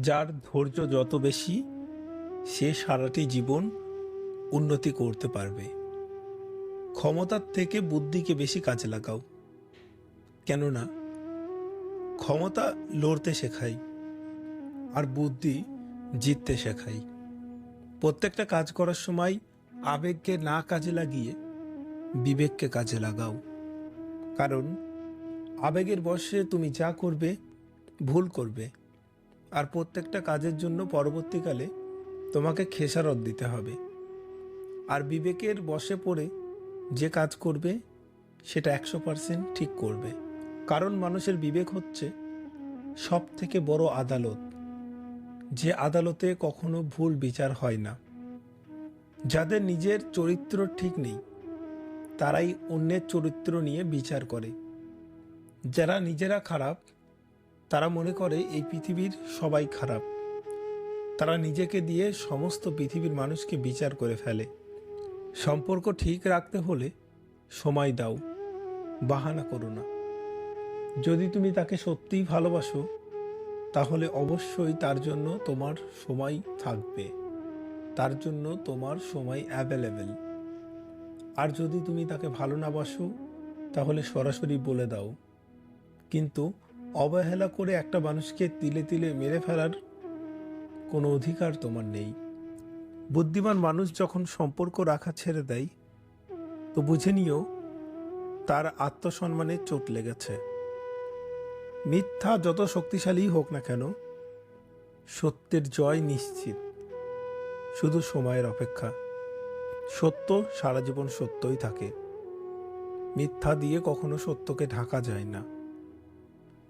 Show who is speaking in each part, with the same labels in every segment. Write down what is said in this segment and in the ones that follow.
Speaker 1: যার ধৈর্য যত বেশি, সে সারাটি জীবন উন্নতি করতে পারবে। ক্ষমতার থেকে বুদ্ধিকে বেশি কাজে লাগাও। কেননা, ক্ষমতা লড়তে শেখায় আর বুদ্ধি জিততে শেখায় প্রত্যেকটা কাজ করার সময় আবেগকে না কাজে লাগিয়ে বিবেককে কাজে লাগাও। কারণ, আবেগের বশে তুমি যা করবে, ভুল করবে। আর প্রত্যেকটা কাজের জন্য পরবর্তীকালে তোমাকে খেসারত দিতে হবে। আর বিবেকের বশে পড়ে যে কাজ করবে, সেটা একশো পার্সেন্ট ঠিক করবে। কারণ মানুষের বিবেক হচ্ছে সব থেকে বড় আদালত। যে আদালতে কখনো ভুল বিচার হয় না। যাদের নিজের চরিত্র ঠিক নেই, তারাই অন্যের চরিত্র নিয়ে বিচার করে। যারা নিজেরা খারাপ তারা মনে করে এই পৃথিবীর সবাই খারাপ। তারা নিজেকে দিয়ে সমস্ত পৃথিবীর মানুষকে বিচার করে ফেলে। সম্পর্ক ঠিক রাখতে হলে সময় দাও, বাহানা করো না। যদি তুমি তাকে সত্যিই ভালোবাসো, তাহলে অবশ্যই তার জন্য তোমার সময় থাকবে। তার জন্য তোমার সময় অ্যাভেলেবেল আর যদি তুমি তাকে ভালো না বাসো, তাহলে সরাসরি বলে দাও। কিন্তু অবহেলা করে একটা মানুষকে তিলে তিলে মেরে ফেলার কোনো অধিকার তোমার নেই। বুদ্ধিমান মানুষ যখন সম্পর্ক রাখা ছেড়ে দেয়, তো বুঝে নিও তার আত্মসম্মানে চোট লেগেছে। মিথ্যা যত শক্তিশালী হোক না কেন, সত্যের জয় নিশ্চিত। শুধু সময়ের অপেক্ষা। সত্য সারা জীবন সত্যই থাকে। মিথ্যা দিয়ে কখনো সত্যকে ঢাকা যায় না।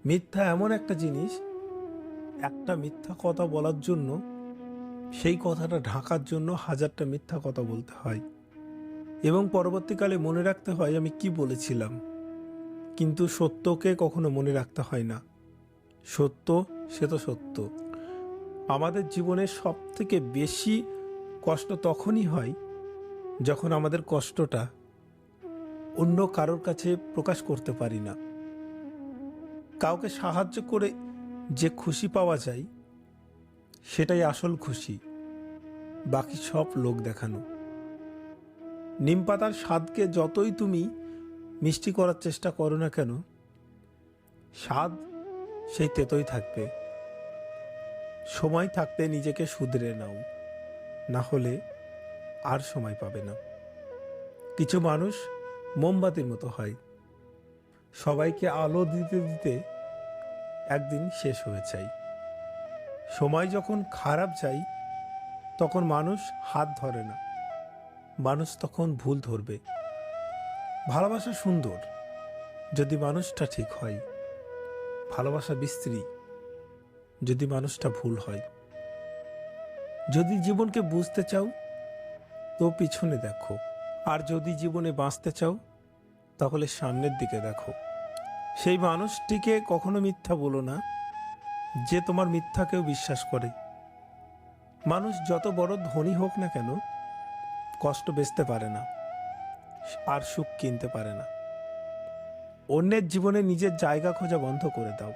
Speaker 1: মিথ্যা এমন একটা জিনিস, একটা মিথ্যা কথা বলার জন্য, সেই কথাটা ঢাকার জন্য হাজারটা মিথ্যা কথা বলতে হয়। এবং পরবর্তীকালে মনে রাখতে হয় আমি কি বলেছিলাম। কিন্তু সত্যকে কখনো মনে রাখতে হয় না। সত্য, সে তো সত্য। আমাদের জীবনে সব থেকে বেশি কষ্ট তখনই হয় যখন আমাদের কষ্টটা অন্য কারোর কাছে প্রকাশ করতে পারি না। কাউকে সাহায্য করে যে খুশি পাওয়া যায়, সেটাই আসল খুশি। বাকি সব লোক দেখানো। নিম পাতার স্বাদকে যতই তুমি মিষ্টি করার চেষ্টা করো না কেন, স্বাদ সেই তেতই থাকবে। সময় থাকতে নিজেকে শুধরে নাও, না হলে আর সময় পাবে না। কিছু মানুষ মোমবাতির মতো হয়। সবাইকে আলো দিতে দিতে একদিন শেষ হয়ে যায়। সময় যখন খারাপ যায়, তখন মানুষ হাত ধরে না। মানুষ তখন ভুল ধরবে। ভালোবাসা সুন্দর, যদি মানুষটা ঠিক হয়। ভালোবাসা বিস্ত্রী যদি মানুষটা ভুল হয়। যদি জীবনকে বুঝতে চাও, তো পিছনে দেখো। আর যদি জীবনে বাঁচতে চাও তাহলে সামনের দিকে দেখো। সেই মানুষটিকে কখনো মিথ্যা বলো না, যে তোমার মিথ্যাকেও বিশ্বাস করে। মানুষ যত বড় ধনী হোক না কেন, কষ্ট বেচতে পারে না, আর সুখ কিনতে পারে না। অন্যের জীবনে নিজের জায়গা খোঁজা বন্ধ করে দাও।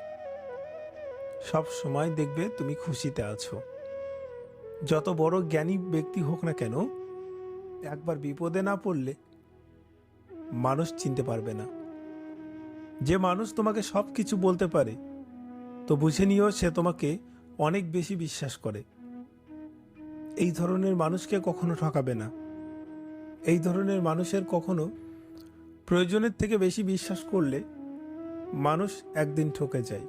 Speaker 1: সব সময় দেখবে তুমি খুশিতে আছো। যত বড় জ্ঞানী ব্যক্তি হোক না কেন, একবার বিপদে না পড়লে মানুষ চিনতে পারবে না। যে মানুষ তোমাকে সব কিছু বলতে পারে, তো বুঝে নিও সে তোমাকে অনেক বেশি বিশ্বাস করে। এই ধরনের মানুষকে কখনো ঠকাবে না। এই ধরনের মানুষের কখনো প্রয়োজনের থেকে বেশি বিশ্বাস করলে মানুষ একদিন ঠকে যায়।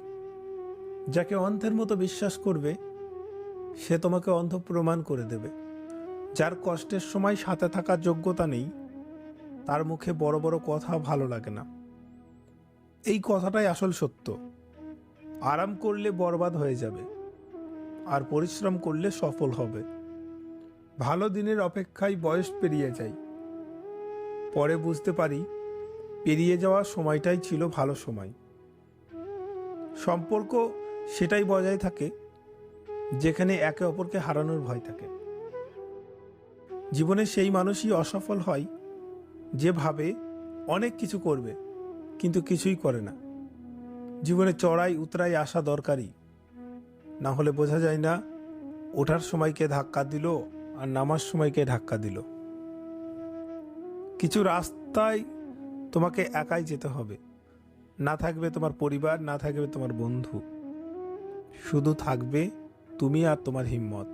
Speaker 1: যাকে অন্ধের মতো বিশ্বাস করবে, সে তোমাকে অন্ধ প্রমাণ করে দেবে। যার কষ্টের সময় সাথে থাকার যোগ্যতা নেই তার মুখে বড় বড় কথা ভালো লাগে না। এই কথাটাই আসল সত্য। আরাম করলে বরবাদ হয়ে যাবে, আর পরিশ্রম করলে সফল হবে। ভালো দিনের অপেক্ষায় বয়স পেরিয়ে যায়। পরে বুঝতে পারি, পেরিয়ে যাওয়া সময়টাই ছিল ভালো সময়। সম্পর্ক সেটাই বজায় থাকে, যেখানে একে অপরকে হারানোর ভয় থাকে। জীবনে সেই মানুষই অসফল হয় যে ভাবে অনেক কিছু করবে, কিন্তু কিছুই করে না। জীবনে চড়াই উতরাই আসা দরকারি না হলে বোঝা যায় না, ওঠার সময় কে ধাক্কা দিল আর নামার সময় কে ধাক্কা দিল। কিছু রাস্তায় তোমাকে একাই যেতে হবে। না থাকবে তোমার পরিবার, না থাকবে তোমার বন্ধু। শুধু থাকবে তুমি আর তোমার হিম্মত।